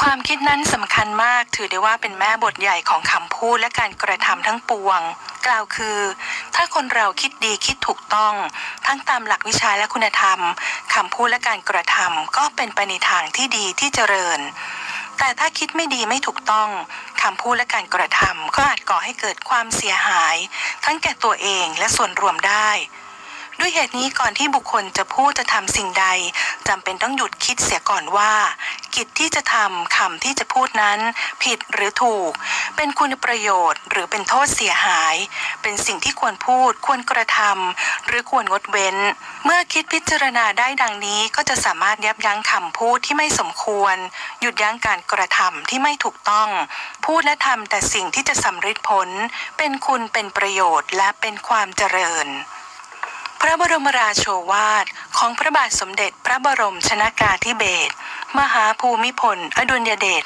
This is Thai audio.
ความคิดนั้นสำคัญมากถือได้ว่าเป็นแม่บทใหญ่ของคำพูดและการกระทำทั้งปวง กล่าวคือ ถ้าคนเราคิดดีคิดถูกต้อง ทั้งตามหลักวิชาและคุณธรรมคำพูดและการกระทำก็เป็นไปในทางที่ดีที่เจริญ แต่ถ้าคิดไม่ดีไม่ถูกต้องคำพูดและการกระทำก็อาจก่อให้เกิดความเสียหาย ทั้งแก่ตัวเองและส่วนรวมได้ด้วยเหตุนี้ก่อนที่บุคคลจะพูดจะทำสิ่งใดจำเป็นต้องหยุดคิดเสียก่อนว่า กิจที่จะทำคำที่จะพูดนั้นผิดหรือถูก เป็นคุณประโยชน์ หรือเป็นโทษเสียหาย เป็นสิ่งที่ควรพูด ควรกระทำหรือควรงดเว้น เมื่อคิดพิจารณาได้ดังนี้ก็จะสามารถยับยั้งคำพูดที่ไม่สมควร หยุดยั้งการกระทำที่ไม่ถูกต้อง พูดและทำแต่สิ่งที่จะสำเร็จผล เป็นคุณเป็นประโยชน์ และเป็นความเจริญพระบรมราโชวาทของพระบาทสมเด็จพระบรมชนากาธิเบศร มหาภูมิพล อดุลยเดช